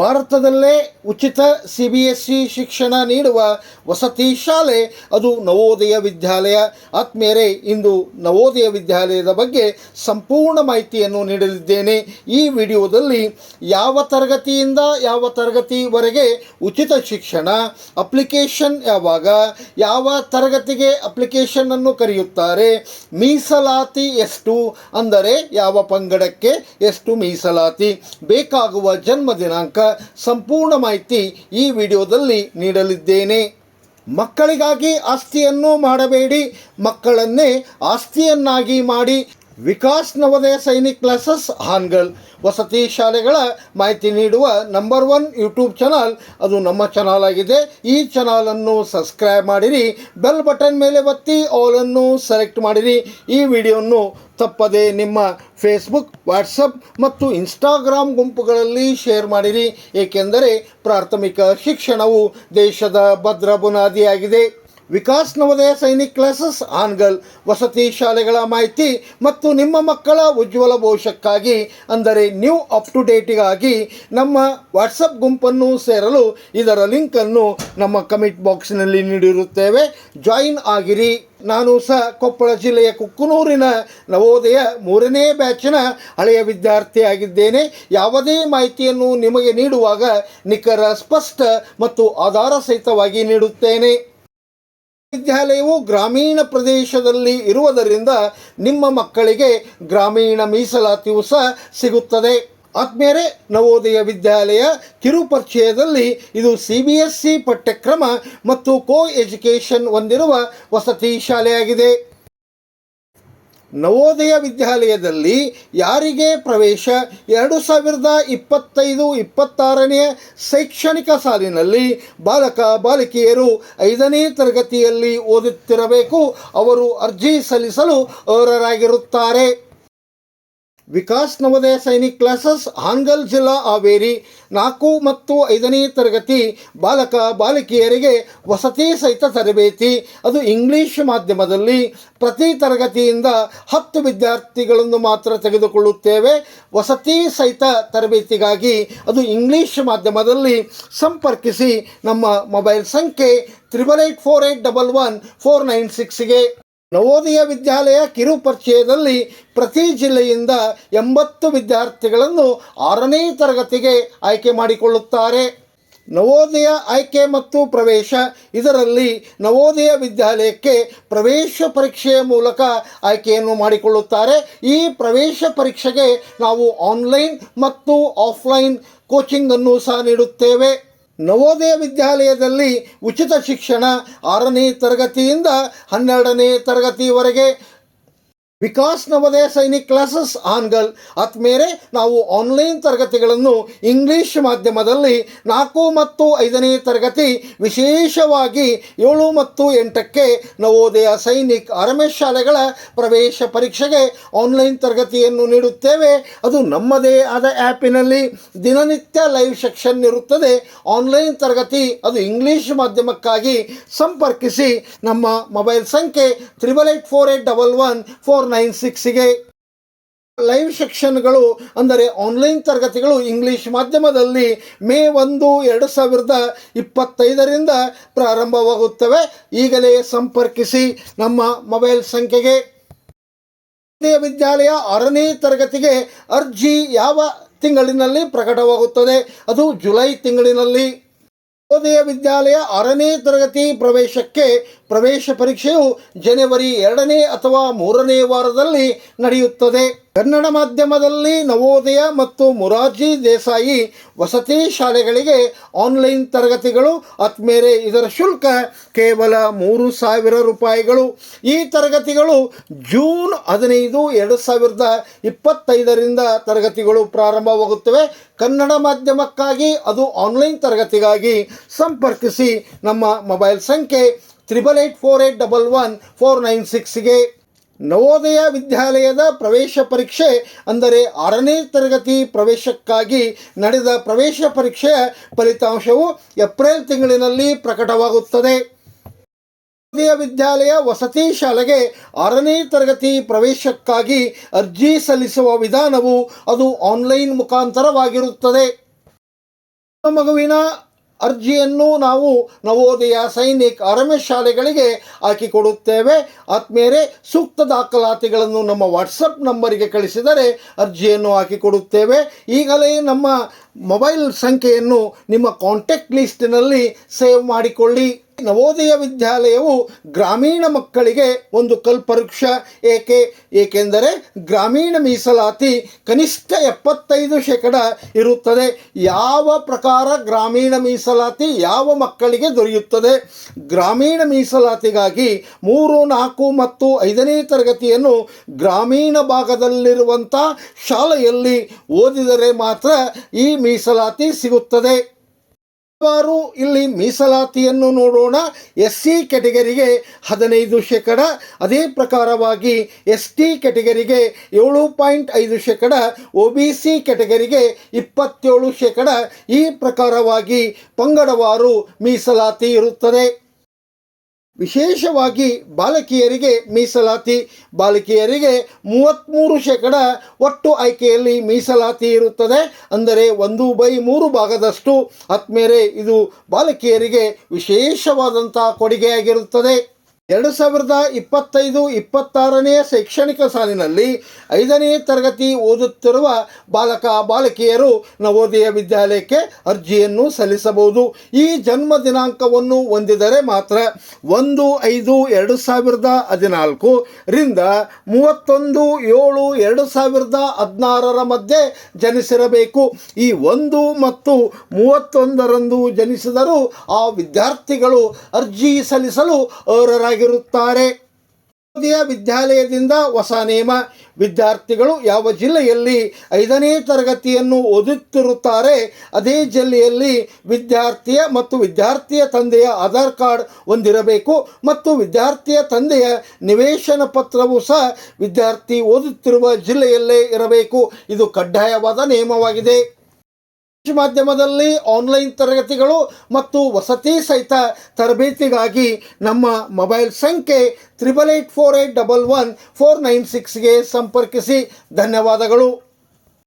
ಭಾರತದಲ್ಲೇ ಉಚಿತ C B S C ಶಿಕ್ಷಣ ನೀಡುವ ವಸತಿ ಶಾಲೆ, ಅದು ನವೋದಯ ವಿದ್ಯಾಲಯ. ಆತ್ಮೇರೆ, ಇಂದು ನವೋದಯ ವಿದ್ಯಾಲಯದ ಬಗ್ಗೆ ಸಂಪೂರ್ಣ ಮಾಹಿತಿಯನ್ನು ನೀಡಲಿದ್ದೇನೆ. ಈ ವಿಡಿಯೋದಲ್ಲಿ ಯಾವ ತರಗತಿಯಿಂದ ಯಾವ ತರಗತಿವರೆಗೆ ಉಚಿತ ಶಿಕ್ಷಣ, ಅಪ್ಲಿಕೇಶನ್ ಯಾವಾಗ, ಯಾವ ತರಗತಿಗೆ ಅಪ್ಲಿಕೇಶನನ್ನು ಕರೆಯುತ್ತಾರೆ, ಮೀಸಲಾತಿ ಎಷ್ಟು, ಅಂದರೆ ಯಾವ ಪಂಗಡಕ್ಕೆ ಎಷ್ಟು ಮೀಸಲಾತಿ, ಬೇಕಾಗುವ ಜನ್ಮ ದಿನಾಂಕ ಸಂಪೂರ್ಣ ಮಾಹಿತಿ ಈ ವಿಡಿಯೋದಲ್ಲಿ ನೀಡಲಿದ್ದೇನೆ. ಮಕ್ಕಳಿಗಾಗಿ ಆಸ್ತಿಯನ್ನು ಮಾಡಬೇಡಿ ಮಕ್ಕಳನ್ನೇ ಆಸ್ತಿಯನ್ನಾಗಿ ಮಾಡಿ ವಿಕಾಸ್ ನವೋದಯ ಸೈನಿಕ್ ಕ್ಲಾಸಸ್, ಹಾನ್ಗಲ್. ವಸತಿ ಶಾಲೆಗಳ ಮಾಹಿತಿ ನೀಡುವ ನಂಬರ್ ಒನ್ ಯೂಟ್ಯೂಬ್ ಚಾನಲ್ ಅದು ನಮ್ಮ ಚಾನಲ್ ಆಗಿದೆ. ಈ ಚಾನಲನ್ನು ಸಬ್ಸ್ಕ್ರೈಬ್ ಮಾಡಿರಿ. ಬೆಲ್ ಬಟನ್ ಮೇಲೆ ಒತ್ತಿ ಆಲನ್ನು ಸೆಲೆಕ್ಟ್ ಮಾಡಿರಿ. ಈ ವಿಡಿಯೋವನ್ನು ತಪ್ಪದೆ ನಿಮ್ಮ ಫೇಸ್ಬುಕ್ ವಾಟ್ಸಪ್ ಮತ್ತು ಇನ್ಸ್ಟಾಗ್ರಾಮ್ ಗುಂಪುಗಳಲ್ಲಿ ಶೇರ್ ಮಾಡಿರಿ. ಏಕೆಂದರೆ ಪ್ರಾಥಮಿಕ ಶಿಕ್ಷಣವು ದೇಶದ ಭದ್ರ ಬುನಾದಿಯಾಗಿದೆ. ವಿಕಾಸ್ ನವೋದಯ ಸೈನಿಕ್ ಕ್ಲಾಸಸ್, ಆನ್ಗಲ್ ವಸತಿ ಶಾಲೆಗಳ ಮಾಹಿತಿ ಮತ್ತು ನಿಮ್ಮ ಮಕ್ಕಳ ಉಜ್ವಲ ಭವಿಷ್ಯಕ್ಕಾಗಿ, ಅಂದರೆ ನ್ಯೂ ಅಪ್ ಟು ಡೇಟಿಗಾಗಿ ನಮ್ಮ ವಾಟ್ಸಪ್ ಗುಂಪನ್ನು ಸೇರಲು ಇದರ ಲಿಂಕನ್ನು ನಮ್ಮ ಕಮೆಂಟ್ ಬಾಕ್ಸ್ನಲ್ಲಿ ನೀಡಿರುತ್ತೇವೆ. ಜಾಯಿನ್ ಆಗಿರಿ. ನಾನು ಸಹ ಕೊಪ್ಪಳ ಜಿಲ್ಲೆಯ ಕುಕ್ಕನೂರಿನ ನವೋದಯ ಮೂರನೇ ಬ್ಯಾಚಿನ ಹಳೆಯ ವಿದ್ಯಾರ್ಥಿಯಾಗಿದ್ದೇನೆ. ಯಾವುದೇ ಮಾಹಿತಿಯನ್ನು ನಿಮಗೆ ನೀಡುವಾಗ ನಿಖರ, ಸ್ಪಷ್ಟ ಮತ್ತು ಆಧಾರ ಸಹಿತವಾಗಿ ನೀಡುತ್ತೇನೆ. ವಿದ್ಯಾಲಯವು ಗ್ರಾಮೀಣ ಪ್ರದೇಶದಲ್ಲಿ ಇರುವುದರಿಂದ ನಿಮ್ಮ ಮಕ್ಕಳಿಗೆ ಗ್ರಾಮೀಣ ಮೀಸಲಾತಿಯು ಸಹ ಸಿಗುತ್ತದೆ. ಆದ್ಮೇಲೆ ನವೋದಯ ವಿದ್ಯಾಲಯ ಕಿರುಪರಿಚಯದಲ್ಲಿ ಇದು ಸಿ ಬಿ ಎಸ್ ಸಿ ಪಠ್ಯಕ್ರಮ ಮತ್ತು ಕೋ ಎಜುಕೇಷನ್ ಹೊಂದಿರುವ ವಸತಿ ಶಾಲೆಯಾಗಿದೆ. ನವೋದಯ ವಿದ್ಯಾಲಯದಲ್ಲಿ ಯಾರಿಗೆ ಪ್ರವೇಶ? ಎರಡು ಸಾವಿರದ ಇಪ್ಪತ್ತೈದು ಇಪ್ಪತ್ತಾರನೆಯ ಶೈಕ್ಷಣಿಕ ಸಾಲಿನಲ್ಲಿ ಬಾಲಕ, ಬಾಲಕಿಯರು ಐದನೇ ತರಗತಿಯಲ್ಲಿ ಓದುತ್ತಿರಬೇಕು. ಅವರು ಅರ್ಜಿ ಸಲ್ಲಿಸಲು ಅರ್ಹರಾಗಿರುತ್ತಾರೆ. ವಿಕಾಸ್ ನವೋದಯ ಸೈನಿಕ್ ಕ್ಲಾಸಸ್ ಹಾಂಗಲ್ ಜಿಲ್ಲಾ ಹಾವೇರಿ, ನಾಲ್ಕು ಮತ್ತು ಐದನೇ ತರಗತಿ ಬಾಲಕ, ಬಾಲಕಿಯರಿಗೆ ವಸತಿ ಸಹಿತ ತರಬೇತಿ. ಅದು ಇಂಗ್ಲಿಷ್ ಮಾಧ್ಯಮದಲ್ಲಿ ಪ್ರತಿ ತರಗತಿಯಿಂದ ಹತ್ತು ವಿದ್ಯಾರ್ಥಿಗಳನ್ನು ಮಾತ್ರ ತೆಗೆದುಕೊಳ್ಳುತ್ತೇವೆ. ವಸತಿ ಸಹಿತ ತರಬೇತಿಗಾಗಿ ಅದು ಇಂಗ್ಲೀಷ್ ಮಾಧ್ಯಮದಲ್ಲಿ ಸಂಪರ್ಕಿಸಿ ನಮ್ಮ ಮೊಬೈಲ್ ಸಂಖ್ಯೆ triple eight four eight double one four nine ಸಿಕ್ಸ್ಗೆ Navodaya Vidyalaya ಕಿರುಪರಿಚಯದಲ್ಲಿ ಪ್ರತಿ ಜಿಲ್ಲೆಯಿಂದ ಎಂಬತ್ತು ವಿದ್ಯಾರ್ಥಿಗಳನ್ನು ಆರನೇ ತರಗತಿಗೆ ಆಯ್ಕೆ ಮಾಡಿಕೊಳ್ಳುತ್ತಾರೆ. ನವೋದಯ ಆಯ್ಕೆ ಮತ್ತು ಪ್ರವೇಶ, ಇದರಲ್ಲಿ ನವೋದಯ ವಿದ್ಯಾಲಯಕ್ಕೆ ಪ್ರವೇಶ ಪರೀಕ್ಷೆಯ ಮೂಲಕ ಆಯ್ಕೆಯನ್ನು ಮಾಡಿಕೊಳ್ಳುತ್ತಾರೆ. ಈ ಪ್ರವೇಶ ಪರೀಕ್ಷೆಗೆ ನಾವು ಆನ್ಲೈನ್ ಮತ್ತು ಆಫ್ಲೈನ್ ಕೋಚಿಂಗನ್ನು ಸಹ ನೀಡುತ್ತೇವೆ. ನವೋದಯ ವಿದ್ಯಾಲಯದಲ್ಲಿ ಉಚಿತ ಶಿಕ್ಷಣ ಆರನೇ ತರಗತಿಯಿಂದ ಹನ್ನೆರಡನೇ ತರಗತಿವರೆಗೆ ವಿಕಾಸ್ ನವೋದಯ ಸೈನಿಕ್ ಕ್ಲಾಸಸ್ ಆನ್ಗಲ್ ಆದ್ಮೇಲೆ ನಾವು ಆನ್ಲೈನ್ ತರಗತಿಗಳನ್ನು ಇಂಗ್ಲಿಷ್ ಮಾಧ್ಯಮದಲ್ಲಿ ನಾಲ್ಕು ಮತ್ತು ಐದನೇ ತರಗತಿ ವಿಶೇಷವಾಗಿ ಏಳು ಮತ್ತು ಎಂಟಕ್ಕೆ ನವೋದಯ ಸೈನಿಕ್ ಆರನೇ ಶಾಲೆಗಳ ಪ್ರವೇಶ ಪರೀಕ್ಷೆಗೆ ಆನ್ಲೈನ್ ತರಗತಿಯನ್ನು ನೀಡುತ್ತೇವೆ. ಅದು ನಮ್ಮದೇ ಆದ ಆ್ಯಪಿನಲ್ಲಿ ದಿನನಿತ್ಯ ಲೈವ್ ಸೆಕ್ಷನ್ ಇರುತ್ತದೆ. ಆನ್ಲೈನ್ ತರಗತಿ, ಅದು ಇಂಗ್ಲಿಷ್ ಮಾಧ್ಯಮಕ್ಕಾಗಿ ಸಂಪರ್ಕಿಸಿ ನಮ್ಮ ಮೊಬೈಲ್ ಸಂಖ್ಯೆ triple eight four eight double one four nine ಸಿಕ್ಸ್ಗೆ live ಸೆಕ್ಷನ್ಗಳು, ಅಂದರೆ ಆನ್ಲೈನ್ ತರಗತಿಗಳು ಇಂಗ್ಲಿಷ್ ಮಾಧ್ಯಮದಲ್ಲಿ ಮೇ ಒಂದು ಎರಡು ಸಾವಿರದ ಇಪ್ಪತ್ತೈದರಿಂದ ಪ್ರಾರಂಭವಾಗುತ್ತವೆ. ಈಗಲೇ ಸಂಪರ್ಕಿಸಿ ನಮ್ಮ ಮೊಬೈಲ್ ಸಂಖ್ಯೆಗೆ. ವಿದ್ಯಾಲಯ ಆರನೇ ತರಗತಿಗೆ ಅರ್ಜಿ ಯಾವ ತಿಂಗಳಿನಲ್ಲಿ ಪ್ರಕಟವಾಗುತ್ತದೆ? ಅದು ಜುಲೈ ತಿಂಗಳಿನಲ್ಲಿ. ನವೋದಯ ವಿದ್ಯಾಲಯ ಆರನೇ ತರಗತಿ ಪ್ರವೇಶಕ್ಕೆ ಪ್ರವೇಶ ಪರೀಕ್ಷೆಯು ಜನವರಿ ಎರಡನೇ ಅಥವಾ ಮೂರನೇ ವಾರದಲ್ಲಿ ನಡೆಯುತ್ತದೆ. ಕನ್ನಡ ಮಾಧ್ಯಮದಲ್ಲಿ ನವೋದಯ ಮತ್ತು ಮುರಾರ್ಜಿ ದೇಸಾಯಿ ವಸತಿ ಶಾಲೆಗಳಿಗೆ ಆನ್ಲೈನ್ ತರಗತಿಗಳು, ಅತ್ಮೇರೆ ಇದರ ಶುಲ್ಕ ಕೇವಲ ಮೂರು ಸಾವಿರ ರೂಪಾಯಿಗಳು. ಈ ತರಗತಿಗಳು ಜೂನ್ ಹದಿನೈದು, ಎರಡು ಸಾವಿರದ ಇಪ್ಪತ್ತೈದರಿಂದ ತರಗತಿಗಳು ಪ್ರಾರಂಭವಾಗುತ್ತವೆ. ಕನ್ನಡ ಮಾಧ್ಯಮಕ್ಕಾಗಿ ಅದು ಆನ್ಲೈನ್ ತರಗತಿಗಾಗಿ ಸಂಪರ್ಕಿಸಿ ನಮ್ಮ ಮೊಬೈಲ್ ಸಂಖ್ಯೆ triple eight four eight double one four nine ಸಿಕ್ಸ್ಗೆ Navodaya ವಿದ್ಯಾಲಯದ ಪ್ರವೇಶ ಪರೀಕ್ಷೆ, ಅಂದರೆ ಆರನೇ ತರಗತಿ ಪ್ರವೇಶಕ್ಕಾಗಿ ನಡೆದ ಪ್ರವೇಶ ಪರೀಕ್ಷೆಯ ಫಲಿತಾಂಶವು ಏಪ್ರಿಲ್ ತಿಂಗಳಿನಲ್ಲಿ ಪ್ರಕಟವಾಗುತ್ತದೆ. ನವೋದಯ ವಿದ್ಯಾಲಯ ವಸತಿ ಶಾಲೆಗೆ ಆರನೇ ತರಗತಿ ಪ್ರವೇಶಕ್ಕಾಗಿ ಅರ್ಜಿ ಸಲ್ಲಿಸುವ ವಿಧಾನವು ಅದು ಆನ್ಲೈನ್ ಮುಖಾಂತರವಾಗಿರುತ್ತದೆ. ಮಗುವಿನ ಅರ್ಜಿಯನ್ನು ನಾವು ನವೋದಯ ಸೈನಿಕ್ ಅರಮೆ ಶಾಲೆಗಳಿಗೆ ಹಾಕಿಕೊಡುತ್ತೇವೆ. ಆತ್ಮೇರೆ ಸೂಕ್ತ ದಾಖಲಾತಿಗಳನ್ನು ನಮ್ಮ ವಾಟ್ಸಪ್ ನಂಬರಿಗೆ ಕಳಿಸಿದರೆ ಅರ್ಜಿಯನ್ನು ಹಾಕಿಕೊಡುತ್ತೇವೆ. ಈಗಲೇ ನಮ್ಮ ಮೊಬೈಲ್ ಸಂಖ್ಯೆಯನ್ನು ನಿಮ್ಮ ಕಾಂಟ್ಯಾಕ್ಟ್ ಲಿಸ್ಟಿನಲ್ಲಿ ಸೇವ್ ಮಾಡಿಕೊಳ್ಳಿ. ನವೋದಯ ವಿದ್ಯಾಲಯವು ಗ್ರಾಮೀಣ ಮಕ್ಕಳಿಗೆ ಒಂದು ಕಲ್ಪವೃಕ್ಷ. ಏಕೆ? ಏಕೆಂದರೆ ಗ್ರಾಮೀಣ ಮೀಸಲಾತಿ ಕನಿಷ್ಠ ಎಪ್ಪತ್ತೈದು ಶೇಕಡ ಇರುತ್ತದೆ. ಯಾವ ಪ್ರಕಾರ ಗ್ರಾಮೀಣ ಮೀಸಲಾತಿ ಯಾವ ಮಕ್ಕಳಿಗೆ ದೊರೆಯುತ್ತದೆ? ಗ್ರಾಮೀಣ ಮೀಸಲಾತಿಗಾಗಿ ಮೂರು, ನಾಲ್ಕು ಮತ್ತು ಐದನೇ ತರಗತಿಯನ್ನು ಗ್ರಾಮೀಣ ಭಾಗದಲ್ಲಿರುವಂಥ ಶಾಲೆಯಲ್ಲಿ ಓದಿದರೆ ಮಾತ್ರ ಈ ಮೀಸಲಾತಿ ಸಿಗುತ್ತದೆ. ಹಲವಾರು ಇಲ್ಲಿ ಮೀಸಲಾತಿಯನ್ನು ನೋಡೋಣ. ಎಸ್ ಸಿ ಕೆಟಗರಿಗೆ ಹದಿನೈದು ಶೇಕಡ, ಅದೇ ಪ್ರಕಾರವಾಗಿ ಎಸ್ ಟಿ ಕೆಟಗರಿಗೆ ಏಳು ಪಾಯಿಂಟ್ ಐದು ಶೇಕಡ ಒ ಬಿ ಸಿ ಕೆಟಗರಿಗೆ ಇಪ್ಪತ್ತೇಳು ಶೇಕಡ. ಈ ಪ್ರಕಾರವಾಗಿ ಪಂಗಡವಾರು ಮೀಸಲಾತಿ ಇರುತ್ತದೆ. ವಿಶೇಷವಾಗಿ ಬಾಲಕಿಯರಿಗೆ ಮೀಸಲಾತಿ, ಬಾಲಕಿಯರಿಗೆ ಮೂವತ್ತ್ಮೂರು ಶೇಕಡ ಒಟ್ಟು ಆಯ್ಕೆಯಲ್ಲಿ ಮೀಸಲಾತಿ ಇರುತ್ತದೆ. ಅಂದರೆ ಒಂದು ಬೈ ಮೂರು ಭಾಗದಷ್ಟು. ಆತ್ಮೇರೆ ಇದು ಬಾಲಕಿಯರಿಗೆ ವಿಶೇಷವಾದಂಥ ಕೊಡುಗೆಯಾಗಿರುತ್ತದೆ. ಎರಡು ಸಾವಿರದ ಇಪ್ಪತ್ತೈದು ಇಪ್ಪತ್ತಾರನೇ ಶೈಕ್ಷಣಿಕ ಸಾಲಿನಲ್ಲಿ ಐದನೇ ತರಗತಿ ಓದುತ್ತಿರುವ ಬಾಲಕ, ಬಾಲಕಿಯರು ನವೋದಯ ವಿದ್ಯಾಲಯಕ್ಕೆ ಅರ್ಜಿಯನ್ನು ಸಲ್ಲಿಸಬಹುದು. ಈ ಜನ್ಮ ದಿನಾಂಕವನ್ನು ಹೊಂದಿದರೆ ಮಾತ್ರ ಒಂದು ಐದು ಎರಡು ಸಾವಿರದ ಹದಿನಾಲ್ಕು ರಿಂದ ಮೂವತ್ತೊಂದು ಏಳು ಎರಡು ಸಾವಿರದ ಹದಿನಾರರ ಮಧ್ಯೆ ಜನಿಸಿರಬೇಕು. ಈ ಒಂದು ಮತ್ತು ಮೂವತ್ತೊಂದರಂದು ಜನಿಸಿದರೂ ಆ ವಿದ್ಯಾರ್ಥಿಗಳು ಅರ್ಜಿ ಸಲ್ಲಿಸಲು ನವೋದಯ ವಿದ್ಯಾಲಯದಿಂದ ಹೊಸ ನಿಯಮ ವಿದ್ಯಾರ್ಥಿಗಳು ಯಾವ ಜಿಲ್ಲೆಯಲ್ಲಿ ಐದನೇ ತರಗತಿಯನ್ನು ಓದುತ್ತಿರುತ್ತಾರೆ, ಅದೇ ಜಿಲ್ಲೆಯಲ್ಲಿ ವಿದ್ಯಾರ್ಥಿಯ ಮತ್ತು ವಿದ್ಯಾರ್ಥಿಯ ತಂದೆಯ ಆಧಾರ್ ಕಾರ್ಡ್ ಹೊಂದಿರಬೇಕು ಮತ್ತು ವಿದ್ಯಾರ್ಥಿಯ ತಂದೆಯ ನಿವೇಶನ ಪತ್ರವು ಸಹ ವಿದ್ಯಾರ್ಥಿ ಓದುತ್ತಿರುವ ಜಿಲ್ಲೆಯಲ್ಲೇ ಇರಬೇಕು. ಇದು ಕಡ್ಡಾಯವಾದ ನಿಯಮವಾಗಿದೆ ಮಾಧ್ಯಮದಲ್ಲಿ ಆನ್ಲೈನ್ ತರಗತಿಗಳು ಮತ್ತು ವಸತಿ ಸಹಿತ ತರಬೇತಿಗಾಗಿ ನಮ್ಮ ಮೊಬೈಲ್ ಸಂಖ್ಯೆ triple eight four eight double one four nine ಸಿಕ್ಸ್ಗೆ ಸಂಪರ್ಕಿಸಿ. ಧನ್ಯವಾದಗಳು.